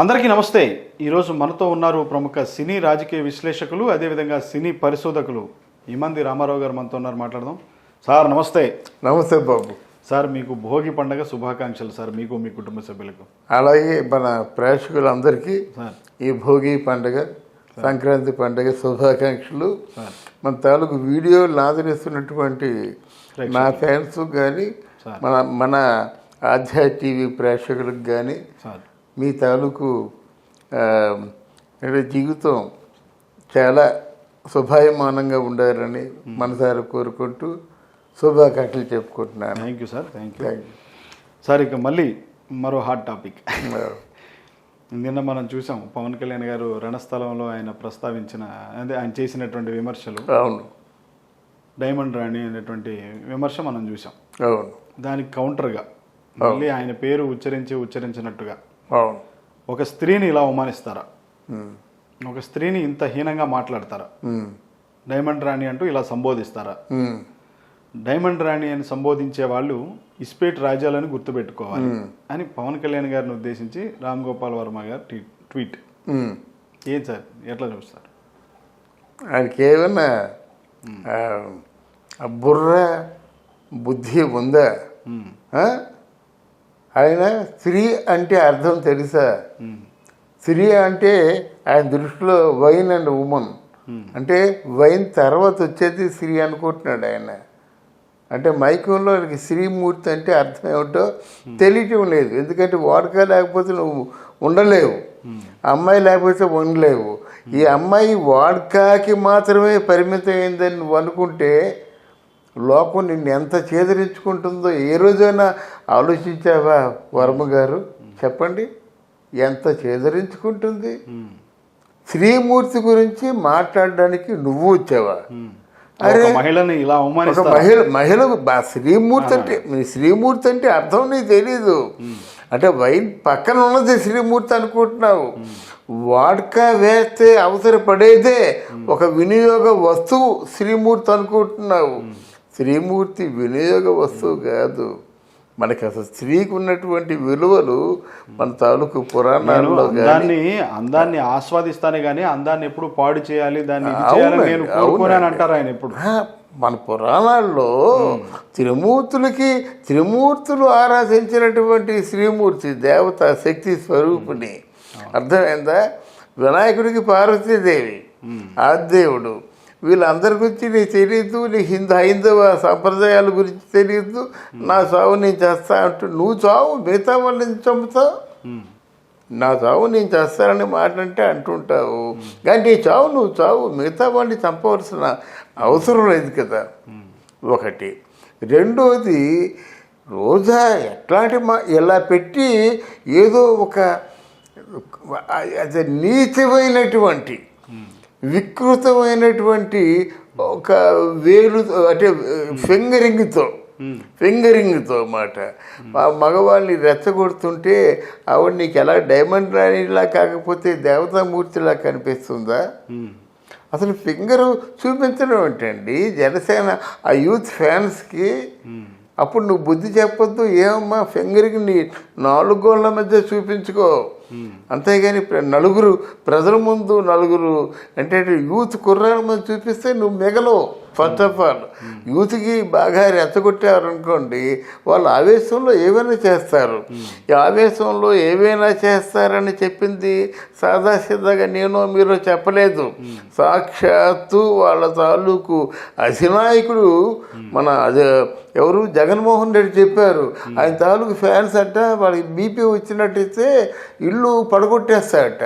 అందరికీ నమస్తే. ఈరోజు మనతో ఉన్నారు ప్రముఖ సినీ రాజకీయ విశ్లేషకులు అదేవిధంగా సినీ పరిశోధకులు ఇమంది రామారావు గారు మనతో ఉన్నారు మాట్లాడదాం. సార్ నమస్తే. నమస్తే బాబు. సార్ మీకు భోగి పండగ శుభాకాంక్షలు సార్ మీకు మీ కుటుంబ సభ్యులకు. అలాగే మన ప్రేక్షకులందరికీ ఈ భోగి పండుగ సంక్రాంతి పండుగ శుభాకాంక్షలు. మన తాలూకు వీడియోలు ఆదరిస్తున్నటువంటి నా ఫ్యాన్స్ కానీ. మన మన ఆధ్యా టీవీ ప్రేక్షకులకు కానీ సార్. మీ తాలూకు అంటే జీవితం చాలా శుభాయమానంగా ఉండాలని మనసారా కోరుకుంటూ శుభాకాంక్షలు చెప్పుకుంటున్నాను. Thank you sir thank you sir ఇక మళ్ళీ మరో హాట్ టాపిక్ నిన్న మనం చూసాం పవన్ కళ్యాణ్ గారు రణస్థలంలో ఆయన ప్రస్తావించిన అదే ఆయన చేసినటువంటి విమర్శలు. అవును. డైమండ్ రాణి అనేటువంటి విమర్శ మనం చూసాం. అవును. దానికి కౌంటర్గా మళ్ళీ ఆయన పేరు ఉచ్చరించి ఉచ్చరించినట్టుగా. అవును. ఒక స్త్రీని ఇలా అవమానిస్తారా. ఒక స్త్రీని ఇంత హీనంగా మాట్లాడతారా. డైమండ్ రాణి అంటూ ఇలా సంబోధిస్తారా. డైమండ్ రాణి అని సంబోధించే వాళ్ళు ఇస్పేట్ రాజ్యాలని గుర్తుపెట్టుకోవాలి అని పవన్ కళ్యాణ్ గారిని ఉద్దేశించి రామ్ గోపాల్ వర్మ గారు ట్వీ- ట్వీట్. ఏం సార్? ఎట్లా చూస్తారు? ఆయనకి ఏమన్నా బుర్ర బుద్ధి ఉందా? ఆయన స్త్రీ అంటే అర్థం తెలుసా? స్త్రీ అంటే ఆయన దృష్టిలో వైన్ అండ్ ఉమన్. అంటే వైన్ తర్వాత వచ్చేది స్త్రీ అనుకుంటున్నాడు ఆయన. అంటే మైకంలో ఆయనకి స్త్రీమూర్తి అంటే అర్థం ఏమిటో తెలియటం లేదు. ఎందుకంటే వాడక లేకపోతే నువ్వు ఉండలేవు. అమ్మాయి లేకపోతే ఉండలేవు. ఈ అమ్మాయి వాడకాకి మాత్రమే పరిమితమైందని నువ్వు అనుకుంటే లోకం నిన్ను ఎంత చేదరించుకుంటుందో ఏ రోజైనా ఆలోచించావా వర్మ గారు? చెప్పండి. ఎంత చేదరించుకుంటుంది? శ్రీమూర్తి గురించి మాట్లాడడానికి నువ్వు వచ్చావా. అరే, మహిళని ఇలా ఒక అవమానిస్తారా మహిళ మహిళకు బా శ్రీమూర్తి అంటే శ్రీమూర్తి అంటే అర్థం నీకు తెలీదు. అంటే వైన్ పక్కన ఉన్నది శ్రీమూర్తి అనుకుంటున్నావు. వాడ్కా వేస్తే అవసరపడేదే ఒక వినియోగ వస్తువు శ్రీమూర్తి అనుకుంటున్నావు. శ్రీమూర్తి వినియోగ వస్తువు కాదు. మనకి అసలు స్త్రీకి ఉన్నటువంటి విలువలు మన తాలూకు పురాణాల్లో కానీ అందాన్ని అందాన్ని ఆస్వాదిస్తానే గానీ అందాన్ని ఎప్పుడు పాడు చేయాలి దాన్ని చేయాలని నేను కోరుకోనని. అంటారు ఆయన ఎప్పుడు. మన పురాణాల్లో త్రిమూర్తులకి త్రిమూర్తులు ఆరాధించినటువంటి శ్రీమూర్తి దేవత శక్తి స్వరూపిణి అర్థమైందా? వినాయకుడికి పార్వతీదేవి ఆదిదేవుడు వీళ్ళందరి గురించి నీకు తెలియదు నీ హిందూ హైందవ సంప్రదాయాల గురించి తెలియదు. నా చావు నేను చేస్తా అంటూ నువ్వు చావు మిగతా వాళ్ళని చంపుతావు? నా చావు నేను చేస్తానని మాట అంటే అంటుంటావు కానీ నీ చావు నువ్వు చావు మిగతా వాడిని చంపవలసిన అవసరం లేదు కదా. ఒకటి. రెండోది రోజా ఎట్లాంటి మా ఇలా పెట్టి ఏదో ఒక అది నీచమైనటువంటి వికృతమైనటువంటి ఒక వేలు అంటే ఫింగరింగ్తో ఫింగరింగ్తో మాట ఆ మగవాళ్ళని రెచ్చగొడుతుంటే ఆవిడ నీకు ఎలా డైమండ్ రాణిలా కాకపోతే దేవతామూర్తిలా కనిపిస్తుందా? అసలు ఫింగర్ చూపించడం ఏంటండి? జనసేన ఆ యూత్ ఫ్యాన్స్కి అప్పుడు నువ్వు బుద్ధి చెప్పొద్దు ఏమమ్మా? ఫింగర్కి నీ నాలుగు గోళ్ళ మధ్య చూపించుకో. అంతేగాని ప్ర- నలుగురు ప్రజల ముందు నలుగురు అంటే యూత్ కుర్రాల ముందు చూపిస్తే నువ్వు మిగలవు. ఫస్ట్ ఆఫ్ ఆల్ యూత్కి బాగా రెచ్చగొట్టారనుకోండి వాళ్ళు ఆవేశంలో ఏమైనా చేస్తారు. ఈ ఆవేశంలో ఏవైనా చేస్తారని చెప్పింది సాదాసిద్ధగా నేను మీరు చెప్పలేదు. సాక్షాత్తు వాళ్ళ తాలూకు అధినాయకుడు మన అదే ఎవరు? జగన్మోహన్ రెడ్డి చెప్పారు. ఆయన తాలూకు ఫ్యాన్స్ అంట వాళ్ళకి బీపీ వచ్చినట్టయితే ఇల్లు పడగొట్టేస్తాడట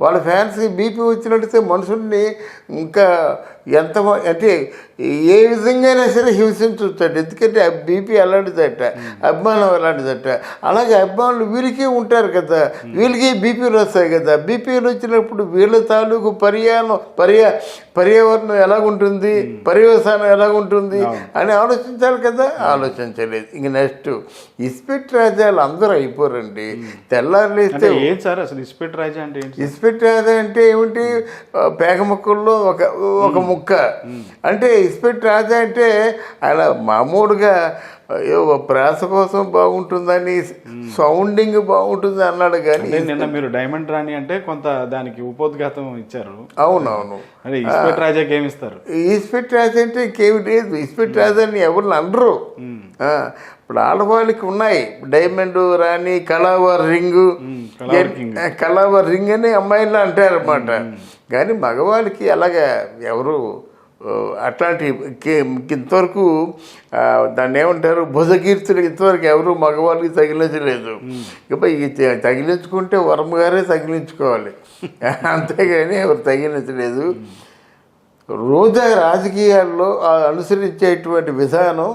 వాళ్ళ ఫ్యాన్స్కి బీపీ వచ్చినట్టయితే మనుషుల్ని ఇంకా ఎంత అంటే ఏ విధంగానే సరే హింసించవచ్చు ఎందుకంటే ఆ బీపీ అలాంటిదట అభిమానం అలాంటిదట. అలాగే అభిమానులు వీళ్ళకి ఉంటారు కదా. వీళ్ళకి బీపీలు వస్తాయి కదా. బీపీలు వచ్చినప్పుడు వీళ్ళ తాలూకు పర్యాణం పర్యా పర్యావరణం ఎలాగుంటుంది? పర్యవసానం ఎలాగుంటుంది? అని ఆలోచించాలి కదా? ఆలోచించలేదు. ఇంక నెక్స్ట్ ఇస్పెట్ రాజ్యాలు అందరూ అయిపోరండి. తెల్లారులేస్తే అంటే ఏంటి సార్ అసలు ఇస్పెట్ రాజా అంటే ఇస్పెట్ రాజా అంటే ఏమిటి? పేక ముక్కల్లో ఒక ఒక ముక్క. అంటే ఇస్పెట్ రాజా అంటే అలా మామూలుగా అయ్యో ప్రాస కోసం బాగుంటుందని సౌండింగ్ బాగుంటుంది అన్నాడు కానీ నిన్న మీరు డైమండ్ రాణి అంటే కొంత దానికి ఉపోద్ఘాతం ఇచ్చారు. అవునవును. అదే ఇస్పెట్ రాజాకి ఏమి ఇస్తారు? ఈస్పెట్ రాజా అంటే ఇంకేమి లేదు. ఈస్పెట్ రాజా అని ఎవరు అనరు ఇప్పుడు ఆడవాళ్ళకి ఉన్నాయి. డైమండ్ రాణి కళావర్ రింగు. కళావర్ రింగ్. అని అమ్మాయిలు అంటారు అనమాట కానీ మగవాళ్ళకి అలాగా ఎవరు అట్లాంటి ఇంతవరకు దాన్ని ఏమంటారు? భుజకీర్తులు ఇంతవరకు ఎవరు మగవాళ్ళకి తగిలించలేదు. ఇక ఈ తగిలించుకుంటే వరమ గారే తగిలించుకోవాలి. అంతేగాని ఎవరు తగిలించలేదు. రోజా రాజకీయాల్లో అనుసరించేటువంటి విధానం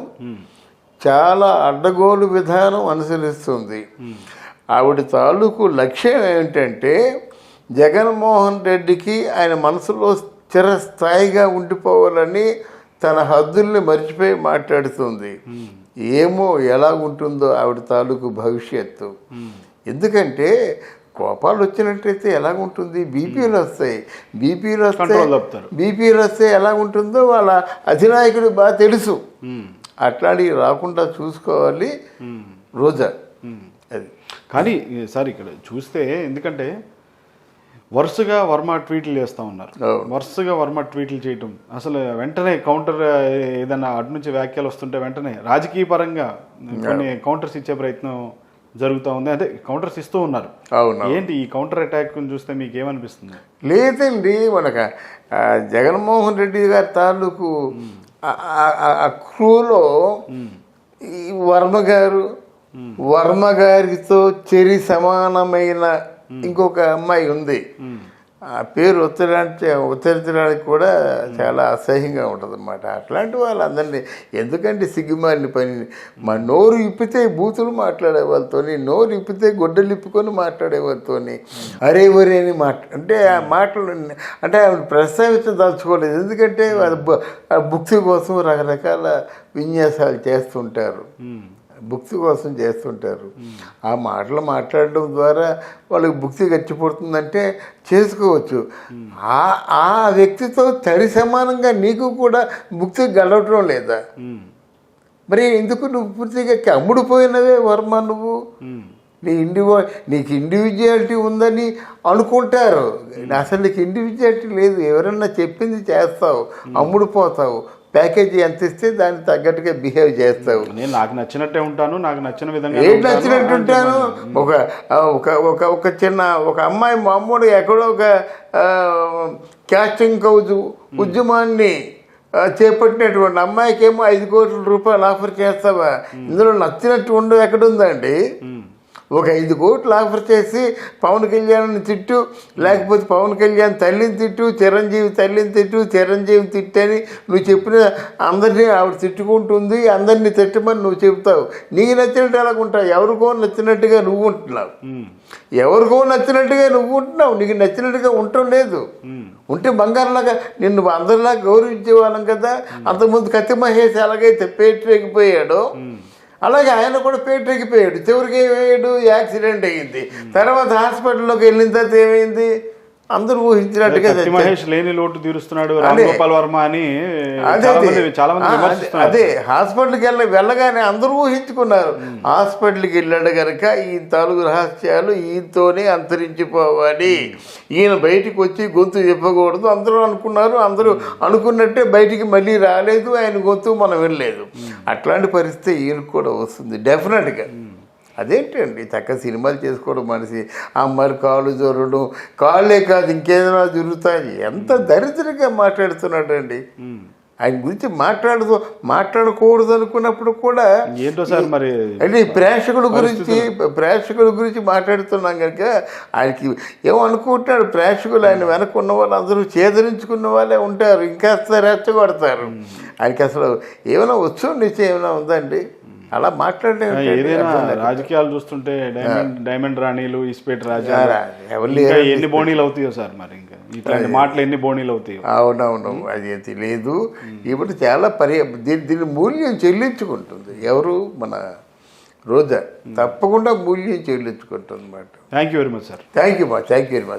చాలా అడ్డగోలు విధానం అనుసరిస్తుంది. ఆవిడ తాలూకు లక్ష్యం ఏమిటంటే జగన్మోహన్ రెడ్డికి ఆయన మనసులో స్థిరస్థాయిగా ఉండిపోవాలని తన హద్దుల్ని మర్చిపోయి మాట్లాడుతుంది. ఏమో ఎలా ఉంటుందో ఆవిడ తాలూకు భవిష్యత్తు. ఎందుకంటే కోపాలు వచ్చినట్టయితే ఎలా ఉంటుంది? బీపీలు వస్తాయి. బీపీలు వస్తాయి తప్పుతారు. బీపీలు వస్తే ఎలా ఉంటుందో వాళ్ళ అధినాయకుడు బాగా తెలుసు. అట్లాంటివి రాకుండా చూసుకోవాలి రోజా. అది. కానీ సార్ ఇక్కడ చూస్తే ఎందుకంటే వరుసగా వర్మ ట్వీట్లు చేస్తూ ఉన్నారు. వరుసగా వర్మ ట్వీట్లు చేయటం. అసలు వెంటనే కౌంటర్ ఏదైనా అటు నుంచి వ్యాఖ్యలు వస్తుంటే వెంటనే రాజకీయ పరంగా కొన్ని కౌంటర్స్ ఇచ్చే ప్రయత్నం జరుగుతూ ఉంది. అంటే కౌంటర్స్ ఇస్తూ ఉన్నారు. అవును ఏంటి ఈ కౌంటర్ అటాక్ చూస్తే మీకు ఏమనిపిస్తుంది లేదండి మనకు జగన్మోహన్ రెడ్డి గారి తాలూకు ఆ క్రూలో ఈ వర్మ గారు వర్మ గారితో చెరి సమానమైన ఇంకొక అమ్మాయి ఉంది. ఆ పేరు ఉత్తరాంటి ఉత్తరించడానికి కూడా చాలా అసహ్యంగా ఉంటుంది అనమాట అట్లాంటి వాళ్ళందరినీ ఎందుకంటే సిగ్గుమాలిన పని. మా నోరు ఇప్పితే బూతులు మాట్లాడే వాళ్ళతోని నోరు ఇప్పితే గొడ్డలు ఇప్పుకొని మాట్లాడే వాళ్ళతోని. అరే ఒరే అని మాట అంటే ఆ మాటలు అంటే ఆవిడ ప్రస్తావించదలుచుకోలేదు ఎందుకంటే వాళ్ళ బు- ఆ భుక్తి కోసం రకరకాల విన్యాసాలు చేస్తుంటారు. భుక్తి కోసం చేస్తుంటారు. ఆ మాటలు మాట్లాడడం ద్వారా వాళ్ళకి భుక్తి గచ్చిపోతుందంటే చేసుకోవచ్చు. ఆ ఆ వ్యక్తితో తడి సమానంగా నీకు కూడా భుక్తి గడవటం లేదా? మరి ఎందుకు నువ్వు పూర్తిగా అమ్ముడుపోయినవే వర్మ నువ్వు? నీ ఇండివో నీకు ఇండివిజువాలిటీ ఉందని అనుకుంటారు. అసలు నీకు ఇండివిజువాలిటీ లేదు. ఎవరన్నా చెప్పింది చేస్తావు. అమ్ముడుపోతావు ప్యాకేజీ ఎంత ఇస్తే దానికి తగ్గట్టుగా బిహేవ్ చేస్తావు. నేను నాకు నచ్చినట్టే ఉంటాను నాకు నచ్చిన విధంగా ఏంటి నచ్చినట్టు ఉంటాను? ఒక ఒక ఒక ఒక చిన్న ఒక అమ్మాయి మామూలు ఎక్కడో ఒక క్యాస్టింగ్ కౌజ్ ఉద్యమాన్ని చేపట్టినటువంటి అమ్మాయికి ఏమో ఐదు కోట్ల రూపాయలు ఆఫర్ చేస్తావా? ఇందులో నచ్చినట్టు ఉండదు ఎక్కడుందండి? ఒక ఐదు కోట్లు ఆఫర్ చేసి పవన్ కళ్యాణ్ తిట్టు లేకపోతే పవన్ కళ్యాణ్ తల్లిని తిట్టు చిరంజీవి తల్లిని తిట్టు చిరంజీవి తిట్టని నువ్వు చెప్పిన అందరినీ ఆవిడ తిట్టుకుంటుంది అందరినీ తిట్టమని నువ్వు చెప్తావు నీకు నచ్చినట్టు ఎలాగుంటావు? ఎవరికో నచ్చినట్టుగా నువ్వు ఉంటున్నావు. ఎవరికో నచ్చినట్టుగా నువ్వు ఉంటున్నావు. నీకు నచ్చినట్టుగా ఉండటం లేదు. ఉంటే బంగారులాగా నిన్ను అందరిలా గౌరవించే వాళ్ళం కదా. అంతకుముందు కత్తి మహేష్ ఎలాగైతే పేటరెక్కిపోయాడో అలాగే ఆయన కూడా పేటరెక్కిపోయాడు చివరికి ఏమయ్యాడు? యాక్సిడెంట్ అయ్యింది. తర్వాత హాస్పిటల్లోకి వెళ్ళిన తర్వాత ఏమైంది? అందరూ ఊహించినట్టుగా. మహేష్ లేని లోటు తీరుస్తున్నాడు. గోపాల్ వర్మ అని చాలా. మంది అదే హాస్పిటల్కి వెళ్ళ వెళ్ళగానే అందరూ ఊహించుకున్నారు. హాస్పిటల్కి వెళ్ళాడు కనుక ఈ తాలూకు రహస్యాలు ఈయనతోనే అంతరించిపోవాలి ఈయన బయటికి వచ్చి గొంతు చెప్పకూడదు. అందరూ అనుకున్నారు. అందరూ అనుకున్నట్టే బయటికి మళ్ళీ రాలేదు. ఆయన గొంతు మనం వెళ్ళలేదు అట్లాంటి పరిస్థితి ఈయనకు కూడా వస్తుంది. డెఫినెట్గా అదేంటండి? చక్కగా సినిమాలు చేసుకోవడం మనిషి. అమ్మాయి కాళ్ళు జొరడం. కాళ్ళే కాదు ఇంకేదైనా జరుగుతాయి. ఎంత దరిద్రంగా మాట్లాడుతున్నాడండి. ఆయన గురించి మాట్లాడదు మాట్లాడకూడదు అనుకున్నప్పుడు కూడా ఏంటో సార్ మరి అంటే ఈ ప్రేక్షకుల గురించి ప్రేక్షకుల గురించి మాట్లాడుతున్నాం కనుక ఆయనకి ఏమనుకుంటున్నాడు ప్రేక్షకులు ఆయన వెనక ఉన్న వాళ్ళు అందరూ చేదరించుకున్న వాళ్ళే ఉంటారు. ఇంకాస్త రెచ్చగొడతారు. ఆయనకి అసలు ఏమైనా వచ్చు నిశ్చయం ఏమైనా ఉందండి? అలా మాట్లాడడం ఏంటండి? ఏదైనా. రాజకీయాలు చూస్తుంటే డైమండ్ డైమండ్ రాణీలు ఇస్పేట్ రాజా. ఎన్ని బోనీలు అవుతాయో సార్ మరి ఇంకా. ఇట్లాంటి మాటలు ఎన్ని బోనీలు అవుతాయో. అవునవును అది తెలియదు ఇప్పుడు చాలా పరి దీని దీని మూల్యం చెల్లించుకుంటుంది. ఎవరు? మన రోజా. తప్పకుండా మూల్యం చెల్లించుకుంటుంది అనమాట thank you very much sir thank you మా థ్యాంక్ యూ వెరీ మచ్